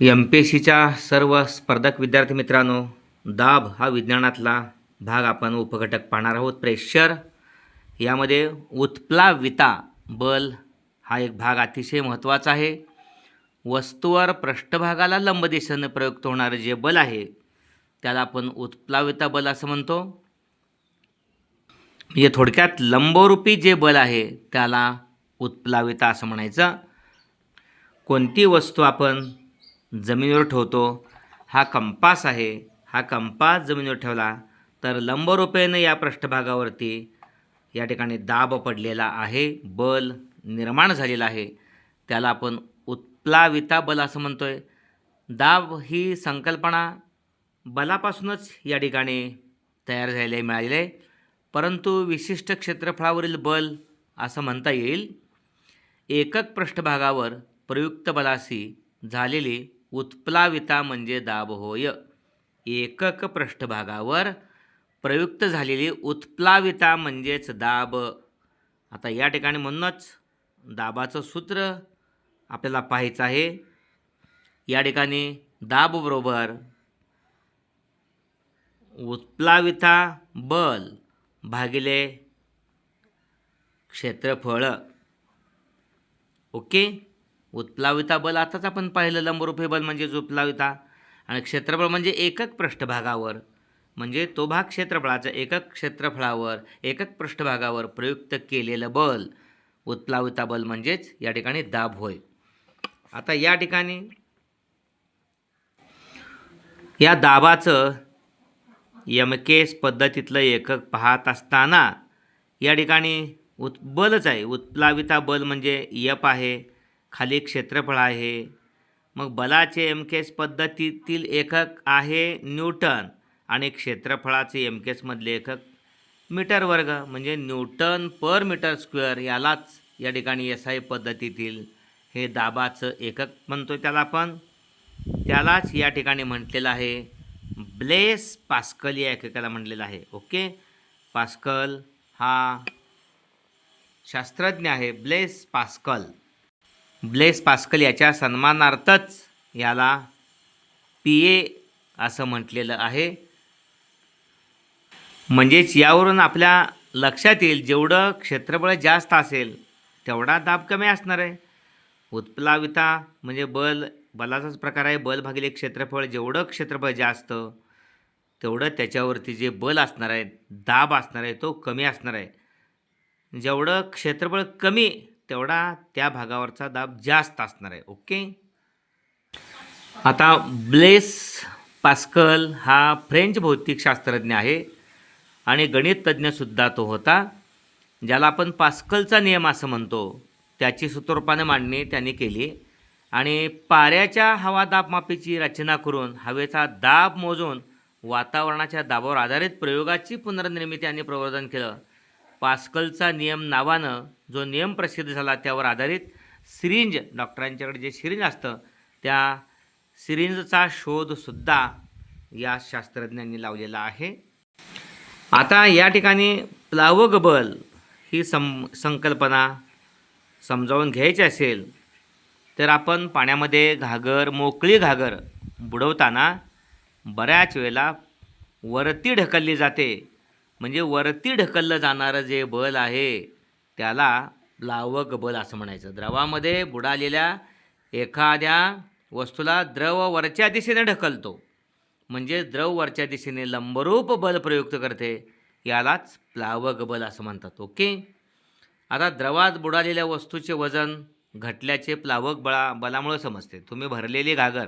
M P S सीच्या सर्व स्पर्धक विद्यार्थी मित्रांनो दाब हा विज्ञानातला भाग आपण उपघटक पाहणार आहोत. प्रेशर यामध्ये उत्प्लाविता बल हा एक भाग अतिशय महत्त्वाचा आहे. वस्तूवर पृष्ठभागाला लंब दिशेने प्रयुक्त होणारं जे बल आहे त्याला आपण उत्प्लाविता बल असं म्हणतो. म्हणजे थोडक्यात लंबरूपी जे बल आहे त्याला उत्प्लाविता असं म्हणायचं. कोणती वस्तू आपण जमिनीवर ठेवतो. हा कंपास आहे. हा कंपास जमिनीवर ठेवला तर लंबरूपेनं या पृष्ठभागावरती या ठिकाणी दाब पडलेला आहे. बल निर्माण झालेला आहे. त्याला आपण उत्प्लाविता बल असं म्हणतो आहे दाब ही संकल्पना बलापासूनच या ठिकाणी तयार झालेली मिळालेली आहे. परंतु विशिष्ट क्षेत्रफळावरील बल असं म्हणता येईल. एकक पृष्ठभागावर प्रयुक्त बलाशी झालेली उत्प्लाविता म्हणजे दाब होय एकक पृष्ठभागावर प्रयुक्त झालेली उत्प्लाविता म्हणजेच दाब. आता या ठिकाणी म्हणूनच दाबाचं सूत्र आपल्याला पाहायचं आहे. या ठिकाणी दाब बरोबर उत्प्लाविता बल भागिले क्षेत्रफळ. ओके? उत्प्लाविता बल आताच आपण पाहिलं लंबरूपे बल म्हणजेच उत्प्लाविता आणि क्षेत्रफळ म्हणजे एकक पृष्ठभागावर. म्हणजे तो भाग क्षेत्रफळाचा एकक क्षेत्रफळावर एकक पृष्ठभागावर प्रयुक्त केलेलं बल. उत्प्लाविता बल म्हणजेच या ठिकाणी दाब होय. आता या ठिकाणी या दाबाचं यमकेस पद्धतीतलं एकक पाहत असताना या ठिकाणी उत् बलच आहे. उत्प्लाविता बल म्हणजे यप आहे. खाली क्षेत्रफळ आहे. मग बलाचे एम केस पद्धतीतील एकक आहे न्यूटन आणि क्षेत्रफळाचे एम केसमधले एकक मीटर वर्ग म्हणजे न्यूटन पर मीटर स्क्वेअर यालाच या ठिकाणी एस आय पद्धतीतील हे दाबाचं एकक म्हणतो त्याला आपण. त्यालाच या ठिकाणी म्हटलेलं आहे ब्लेस पास्कल या एककाला म्हटलेलं आहे. ओके? पास्कल हा शास्त्रज्ञ आहे ब्लेस पास्कल. ब्लेस पास्कल याच्या सन्मानार्थच याला पी ए असं म्हटलेलं आहे. म्हणजेच यावरून आपल्या लक्षात येईल जेवढं क्षेत्रफळ जास्त असेल तेवढा दाब कमी असणार आहे. उत्प्लाविता म्हणजे बल बलाचाच प्रकार आहे. बल भागिले क्षेत्रफळ जेवढं क्षेत्रफळ जास्त तेवढं त्याच्यावरती जे बल असणार आहे दाब असणार आहे तो कमी असणार आहे. जेवढं क्षेत्रफळ कमी तेवढा त्या भागावरचा दाब जास्त असणार आहे ओके? आता ब्लेस पास्कल हा फ्रेंच भौतिकशास्त्रज्ञ आहे आणि गणित तज्ज्ञसुद्धा तो होता ज्याला आपण पास्कलचा नियम असं म्हणतो. त्याची सूत्रपाने मांडणी त्यांनी केली आणि पाऱ्याच्या हवा दाबमापीची रचना करून हवेचा दाब मोजून वातावरणाच्या दाबावर आधारित प्रयोगाची पुनर्निर्मिती आणि प्रवर्धन केलं. पास्कलचा नियम नावानं जो नियम प्रसिद्ध झाला त्यावर आधारित सिरिंज डॉक्टरांच्याकडे जे सिरिंज असतं त्या सिरिंजचा शोधसुद्धा या शास्त्रज्ञांनी लावलेला आहे. आता या ठिकाणी प्लावक बल ही सं संकल्पना समजावून घ्यायची असेल तर आपण पाण्यामध्ये घागर मोकळी घागर बुडवताना बऱ्याच वेळेला वरती ढकलली जाते. म्हणजे वरती ढकललं जाणारं जे बल आहे त्याला लावक बल असं म्हणायचं. द्रवामध्ये बुडालेल्या एखाद्या वस्तूला द्रव वरच्या दिशेने ढकलतो. म्हणजे द्रव वरच्या दिशेने लंबरूप बल प्रयुक्त करते. यालाच प्लावक बल असं म्हणतात. ओके? आता द्रवात बुडालेल्या वस्तूचे वजन घटल्याचे प्लावक बळा बलामुळं समजते. तुम्ही भरलेली घागर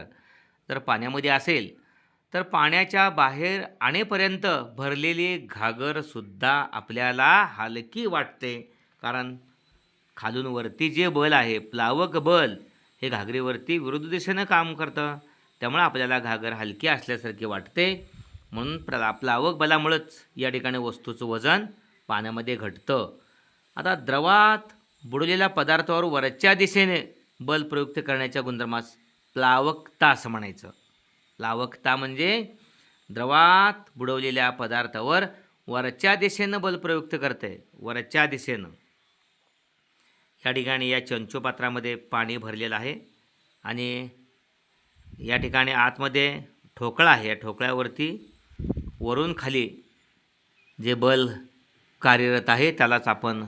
जर पाण्यामध्ये असेल तर पाण्याच्या बाहेर आणेपर्यंत भरलेली घागरसुद्धा आपल्याला हलकी वाटते. कारण खालून वरती जे बल आहे प्लावक बल हे घागरीवरती विरुद्ध दिशेनं काम करतं. त्यामुळे आपल्याला घागर हलकी असल्यासारखी वाटते. म्हणून प्ला प्लावक बलामुळंच या ठिकाणी वस्तूचं वजन पाण्यामध्ये घटतं. आता द्रवात बुडलेल्या पदार्थावर वरच्या दिशेने बल प्रयुक्त करण्याच्या गुणधर्मास प्लावकता असं म्हणायचं. लावकता म्हणजे द्रवात बुडवलेल्या पदार्थावर वरच्या दिशेनं बल प्रयुक्त करते. वरच्या दिशेनं. या ठिकाणी या चंचोपात्रामध्ये पाणी भरलेलं आहे आणि या ठिकाणी आतमध्ये ठोकळा आहे. या ठोकळ्यावरती वरून खाली जे बल कार्यरत आहे त्यालाच आपण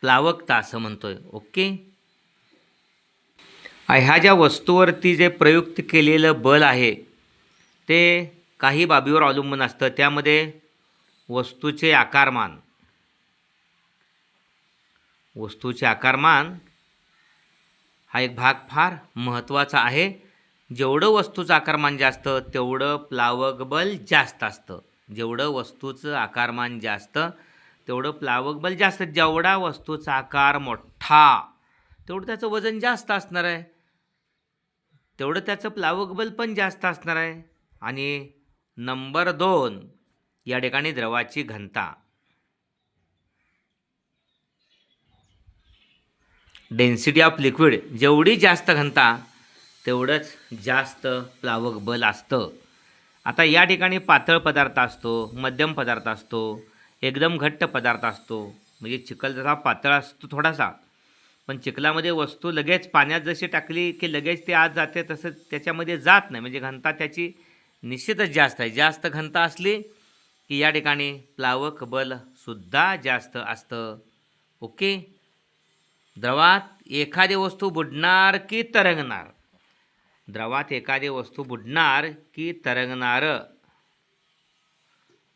प्लावकता असं म्हणतो आहे ओके? ह्या ज्या वस्तूवरती जे प्रयुक्त केलेलं बल आहे ते काही बाबीवर अवलंबून असतं. त्यामध्ये वस्तूचे आकारमान. वस्तूचे आकारमान हा एक भाग फार महत्त्वाचा आहे. जेवढं वस्तूचं आकारमान जास्त तेवढं प्लावक बल जास्त असतं. जेवढं वस्तूचं आकारमान जास्त तेवढं प्लावक बल जास्त. जेवढा वस्तूचा आकार मोठा तेवढं त्याचं वजन जास्त असणार आहे. तेवढं त्याचं प्लावक बल पण जास्त असणार आहे. आणि नंबर दोन या ठिकाणी द्रवाची घनता. डेन्सिटी ऑफ लिक्विड जेवढी जास्त घनता तेवढंच जास्त प्लावक बल असतं. आता या ठिकाणी पातळ पदार्थ असतो मध्यम पदार्थ असतो एकदम घट्ट पदार्थ असतो. म्हणजे चिखल जसा पातळ असतो थोडासा पण चिखलामध्ये वस्तू लगेच पाण्यात जशी टाकली की लगेच ते आत जाते तसं त्याच्यामध्ये जात नाही. म्हणजे घनता त्याची निश्चितच जास्त आहे. जास्त घनता असली की या ठिकाणी प्लावक बलसुद्धा जास्त असतं. ओके? द्रवात एखादी वस्तू बुडणार की तरंगणार? द्रवात एखादी वस्तू बुडणार की तरंगणार?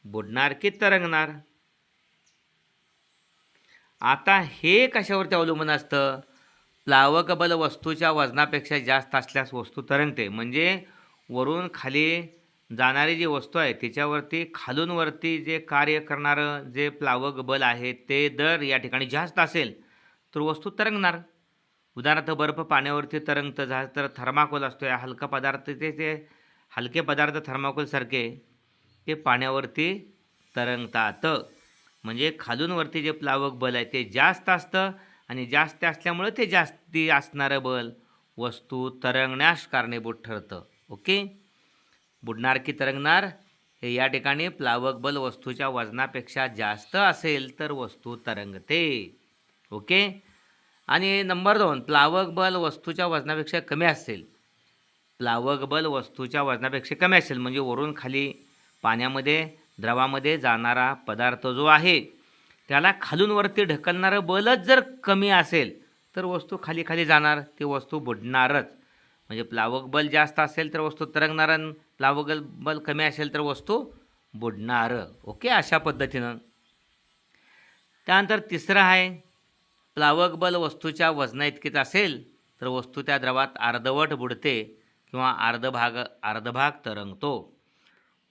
बुडणार की तरंगणार? आता हे कशावरती अवलंबून असतं? प्लावक बल वस्तूच्या वजनापेक्षा जास्त असल्यास वस्तू तरंगते. म्हणजे वरून खाली जाणारी जी वस्तू आहे त्याच्यावरती खालूनवरती जे कार्य करणारं जे प्लावक बल आहे ते दर या ठिकाणी जास्त असेल तर वस्तू तरंगणार. उदाहरणार्थ बर्फ पाण्यावरती तरंगतं जा तर थर्माकोल असतो या हलका पदार्थ ते ते हलके पदार्थ थर्माकोलसारखे ते पाण्यावरती तरंगतात. म्हणजे खालूनवरती जे प्लावक बल आहे ते जास्त असतं आणि जास्त असल्यामुळं ते जास्ती असणारं बल वस्तू तरंगण्यास कारणीभूत ठरतं. ओके? बुडणार की तरंगणार? हे या ठिकाणी प्लावक बल वस्तूच्या वजनापेक्षा जास्त असेल तर वस्तू तरंगते. ओके? आणि नंबर दोन प्लावक बल वस्तूच्या वजनापेक्षा कमी असेल. प्लावक बल वस्तूच्या वजनापेक्षा कमी असेल म्हणजे वरून खाली पाण्यामध्ये द्रवामध्ये जाणारा पदार्थ जो आहे त्याला खालून वरती ढकलणारं बलच जर कमी असेल तर वस्तू खाली खाली जाणार ती वस्तू बुडणारच. म्हणजे प्लावक बल जास्त असेल तर वस्तू तरंगणार प्लावक बल कमी असेल तर वस्तू बुडणार. ओके? अशा पद्धतीनं. त्यानंतर तिसरं आहे प्लावक बल वस्तूच्या वजना इतकेच असेल तर वस्तू त्या द्रवात अर्धवट बुडते किंवा अर्धभाग अर्धभाग तरंगतो.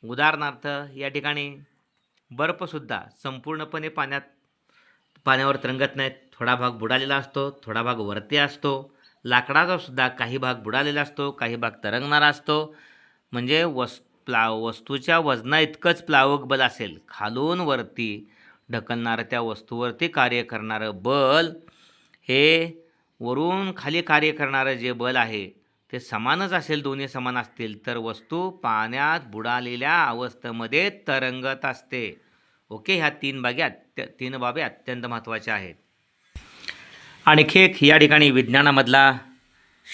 उदाहरणार्थ या ठिकाणी बर्फसुद्धा संपूर्णपणे पाण्यात पाण्यावर तरंगत नाहीत. थोडा भाग बुडालेला असतो थोडा भाग वरती असतो. लाकडाचा सुद्धा काही भाग बुडालेला असतो काही भाग तरंगणारा असतो. म्हणजे वस प्ला वस्तूच्या वजना इतकंच प्लावक बल असेल. खालून वरती ढकलणारं त्या वस्तूवरती कार्य करणारं बल हे वरून खाली कार्य करणारं जे बल आहे ते समानच असेल दोन्ही समान असतील तर वस्तू पाण्यात बुडालेल्या अवस्थेमध्ये तरंगत असते. ओके? ह्या तीन बाबी अत्य तीन बाबी अत्यंत महत्त्वाच्या आहेत. आणखी एक या ठिकाणी विज्ञानामधला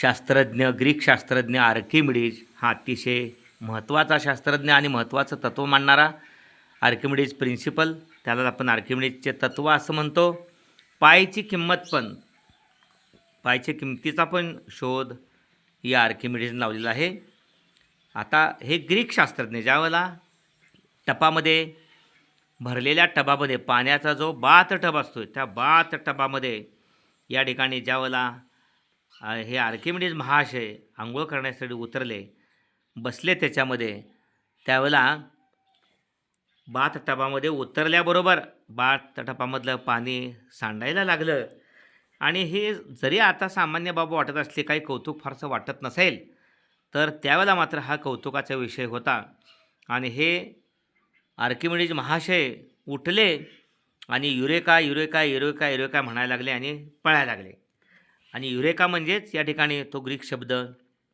शास्त्रज्ञ ग्रीक शास्त्रज्ञ आर्किमिडीज हा अतिशय महत्त्वाचा शास्त्रज्ञ आणि महत्त्वाचं तत्त्व मानणारा आर्किमिडीज प्रिन्सिपल. त्यालाच आपण आर्किमिडीजचे तत्त्व असं म्हणतो. पायची किंमत पण पायच्या किंमतीचा पण शोध या आर्किमिडीजनं लावलेलं आहे. आता हे ग्रीक शास्त्रज्ञ ज्यावेळेला टपामध्ये भरलेल्या टबामध्ये पाण्याचा जो बात टब असतो त्या बात टबामध्ये या ठिकाणी ज्यावेळेला हे आर्किमिडीज महाशय आंघोळ करण्यासाठी उतरले बसले त्याच्यामध्ये त्यावेळेला बाथ टबामध्ये उतरल्याबरोबर बाथ टपामधलं पाणी सांडायला लागलं. आणि हे जरी आता सामान्य बाब वाटत असले काही कौतुक फारसं वाटत नसेल तर त्यावेळेला मात्र हा कौतुकाचा विषय होता. आणि हे आर्किमिडीज महाशय उठले आणि युरेका युरेका युरेका युरेका म्हणायला लागले आणि पळायला लागले. आणि युरेका म्हणजेच या ठिकाणी तो ग्रीक शब्द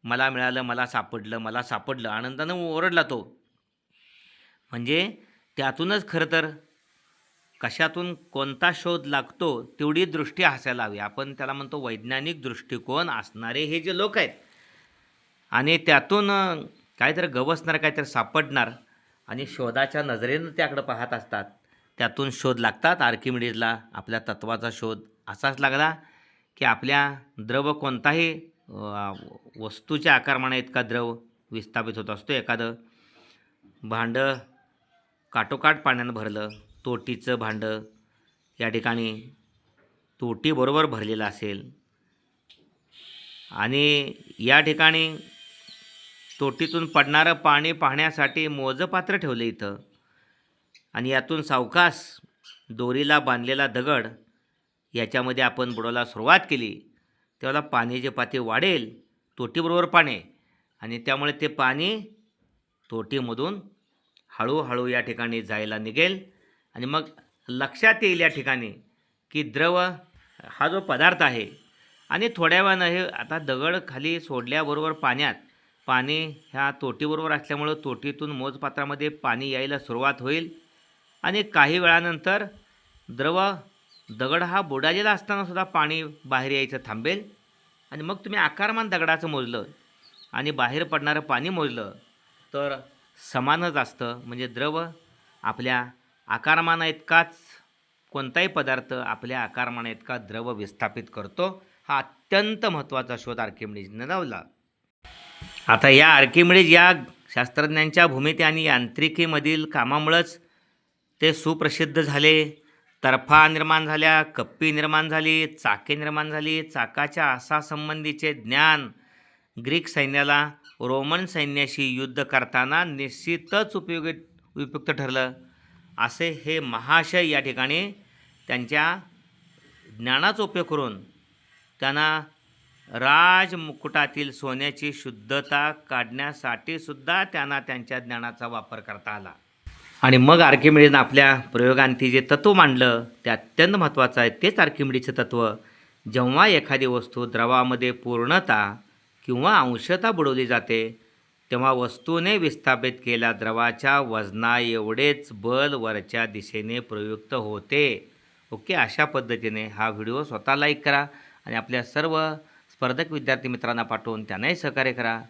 मला मिळालं मला सापडलं मला सापडलं आनंदानं ओरडला तो. म्हणजे त्यातूनच खरं तर कशातून कोणता शोध लागतो तेवढी दृष्टी असायला हवी. आपण त्याला म्हणतो वैज्ञानिक दृष्टिकोन असणारे हे जे लोक आहेत. आणि त्यातून काहीतरी गवसणार काहीतरी सापडणार आणि शोधाच्या नजरेनं त्याकडं पाहत असतात. त्यातून शोध लागतात. आर्किमिडीजला आपल्या तत्वाचा शोध असाच लागला की आपल्या द्रव कोणताही वस्तूच्या आकारमाना इतका द्रव विस्थापित होत असतो. एखादं भांडं काटोकाट पाण्यानं भरलं तोटीचं भांडं या ठिकाणी तोटीबरोबर भरलेलं असेल. आणि या ठिकाणी तोटीतून पडणारं पाणी पाहण्यासाठी मोजपात्र ठेवलं इथं. आणि यातून सावकास दोरीला बांधलेला दगड याच्यामध्ये आपण बुडवायला सुरुवात केली. तेव्हा पाण्याची पाती वाढेल तोटीबरोबर पाणी. आणि त्यामुळे ते पाणी तोटीमधून हळूहळू या ठिकाणी जायला निघेल. आणि मग लक्षात येईल या ठिकाणी की द्रव हा जो पदार्थ आहे आणि थोड्या वेळानं हे आता दगड खाली सोडल्याबरोबर पाण्यात पाणी ह्या तोटीबरोबर असल्यामुळं तोटीतून मोजपात्रामध्ये पाणी यायला सुरुवात होईल. आणि काही वेळानंतर द्रव दगड हा बुडालेला असतानासुद्धा पाणी बाहेर यायचं थांबेल. आणि मग तुम्ही आकारमान दगडाचं मोजलं आणि बाहेर पडणारं पाणी मोजलं तर समानच असतं. म्हणजे द्रव आपल्या आकारमाना इतकाच कोणताही पदार्थ आपल्या आकारमाना इतका द्रव विस्थापित करतो हा अत्यंत महत्त्वाचा शोध आर्किमिडीजने लावला आता या आर्किमिडीज या शास्त्रज्ञांच्या भूमिती आणि यांत्रिकीमधील कामामुळंच ते सुप्रसिद्ध झाले. तरफा निर्माण झाल्या कप्पी निर्माण झाली चाके निर्माण झाली चाकाच्या आसासंबंधीचे ज्ञान ग्रीक सैन्याला रोमन सैन्याशी युद्ध करताना निश्चितच उपयोगी उपयुक्त ठरलं. असे हे महाशय या ठिकाणी त्यांच्या ज्ञानाचा उपयोग करून त्यांना राजमुकुटातील सोन्याची शुद्धता काढण्यासाठी सुद्धा त्यांना त्यांच्या ज्ञानाचा वापर करता आला. आणि मग आर्किमिडीनं आपल्या प्रयोगांती जे तत्त्व मांडलं ते अत्यंत महत्त्वाचं आहे. तेच आर्किमिडीचं तत्त्व जेव्हा एखादी वस्तू द्रवामध्ये पूर्णता किंवा अंशता बुडवली जाते तेव्हा वस्तूने विस्थापित केल्या द्रवाच्या वजना एवढेच बल वरच्या दिशेने प्रयुक्त होते. ओके? अशा पद्धतीने हा व्हिडिओ स्वतः लाईक करा आणि आपल्या सर्व स्पर्धक विद्यार्थी मित्रांना पाठवून त्यांनाही सहकार्य करा.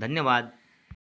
धन्यवाद.